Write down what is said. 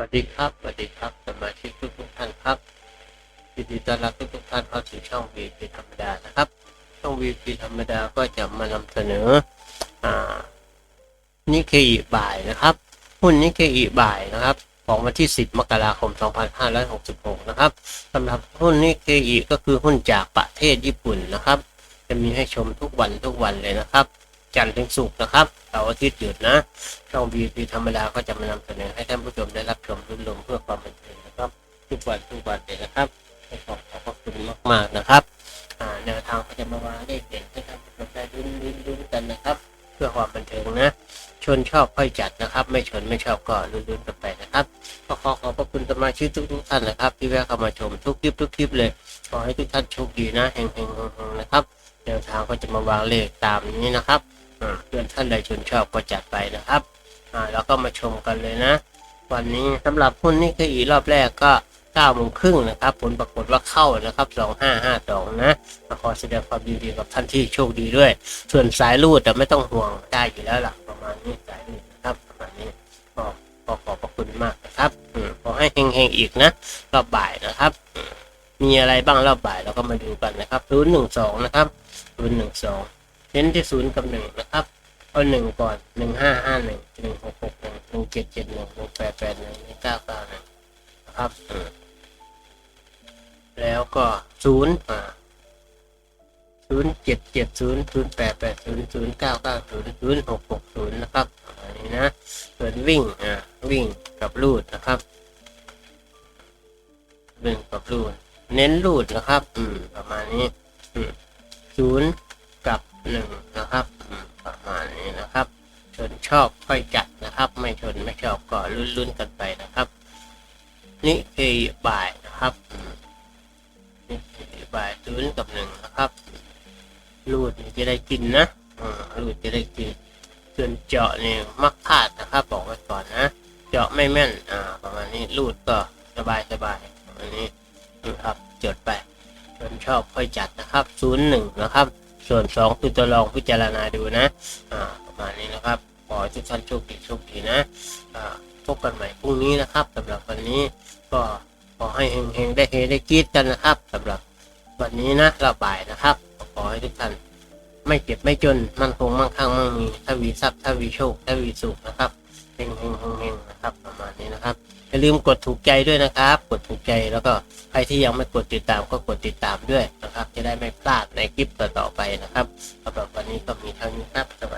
วัสดีครับสวัสดีครับสมาชิกทุกทุกท่านครับยินดีต้อนรับทุกทุกท่านเข้าสู่ช่อง VP ธรรมดานะครับ ช่อง VP ธรรมดาก็จะมานำเสนออ่านิเคอิบ่ายนะครับ หุ้นนิเคอิบ่ายนะครับ ของวันที่ 10 มกราคม 2566 นะครับสำหรับหุ้นนิเคอิก็คือหุ้นจากประเทศญี่ปุ่นนะครับ จะมีให้ชมทุกวันทุกวันเลยนะครับ จันทร์ถึงศุกร์นะครับเสาร์อาทิตย์หยุดนะช่อง VP ธรรมดาก็จะมานำเสนอให้ท่านผู้ชมได้รับชมรุ่นลมเพื่อความบันเทิงนะครับทุกวันทุกวันเลยนะครับขอขอบคุณมากๆนะครับแนวทางก็จะมาวางเลขเด่นให้ท่านผู้ชมได้ลุ้นลุ้นลุ้นกันนะครับ เพื่อความบันเทิงนะชนชอบค่อยจัดนะครับ ไม่ชนไม่ชอบก็ลุ้นลุ้นกันไปนะครับก็ขอขอบพระคุณสมาชิกทุกทุกๆท่านนะครับ ที่แวะเข้ามาชมทุกคลิปทุกคลิปเลยขอให้ทุกท่านโชคดีนะเฮงเฮงๆๆนะครับ แนวทางก็จะมาวางเลขตามนี้นะครับอ่าเพื่อนท่านใดชนชอบก็จัดไปนะครับแล้วก็มาชมกันเลยนะ วันนี้สำหรับหุ้นนี่คืออีรอบแรกก็9โมงครึ่งนะครับ ผลปรากฏว่าเข้านะครับ 2552 นะขอแสดงความยินดีกับท่านที่โชคดีด้วย ส่วนสายรูดแต่ไม่ต้องห่วงได้อยู่แล้วล่ะประมาณนี้สายรูดนะครับประมาณนี้ก็ก็ขอบพระคุณมากนะครับขอให้เฮงๆอีกนะรอบบ่ายนะครับ มีอะไรบ้างรอบบ่ายเราก็มาดูกันนะครับศูนย์หนึ่งสองนะครับศูนย์หนึ่งสองเน้นที่ศูนย์กับหนึ่งนะครับ เอาหนึ่งก่อนหนึ่งห้าห้าหนึ่งหนึ่งหกหกหนึ่งหนึ่งเจ็ดเจ็ดหนึ่งหนึ่งแปดแปดหนึ่งหนึ่งเก้าเก้าหนึ่งนะครับแล้วก็ศูนย์อ่าศูนย์เจ็ดเจ็ดศูนย์ศูนย์แปดแปดศูนย์ศูนย์เก้าเก้าศูนย์ศูนย์หกหกศูนย์นะครับอันนี้นะส่วนวิ่งอ่าวิ่งกับลูดนะครับวิ่งกับลูด เน้นลูดนะครับ อืม ประมาณนี้ศูนย์กับหนึ่งนะครับ ประมาณนี้นะครับ ชนชอบค่อยจัดนะครับ ไม่ชนไม่ชอบก็ลุ้นๆกันไปนะครับ นี่คือบ่ายนะครับนี่คือบ่ายศูนย์กับหนึ่งนะครับรูดจะได้กินนะรูดจะได้กิน ส่วนเจาะเนี่ยมักพลาดนะครับ บอกไว้ก่อนนะ เจาะไม่แม่น อ่า ประมาณนี้รูดก็สบายสบายๆประมาณนี้ จดไปชนชอบค่อยจัดนะครับศูนะครับ ส่วนสองคือตัวลองพิจารณาดูนะอ่าประมาณนี้นะครับขอให้ทุกท่านโชคดีโชคดีนะอ่าพบกันใหม่พรุ่งนี้นะครับสำหรับวันนี้ก็ขอให้เฮงๆได้เฮได้กีดกันนะครับสำหรับวันนี้นะระบายนะครับ ขอให้ทุกท่านไม่เจ็บไม่จนมั่นคงมั่งคั่งมั่งมีถ้าวีทรัพย์ถ้าวีโชคถ้าวีสุขนะครับเฮงเฮงเฮงเฮงนะครับประมาณนี้นะครับอย่าลืมกดถูกใจด้วยนะครับ กดถูกใจแล้วก็ ใครที่ยังไม่กดติดตามก็กดติดตามด้วยนะครับ จะได้ไม่พลาดในคลิปต่อๆไปนะครับสำหรับวันนี้ก็มีเท่านี้ครับสวัสดี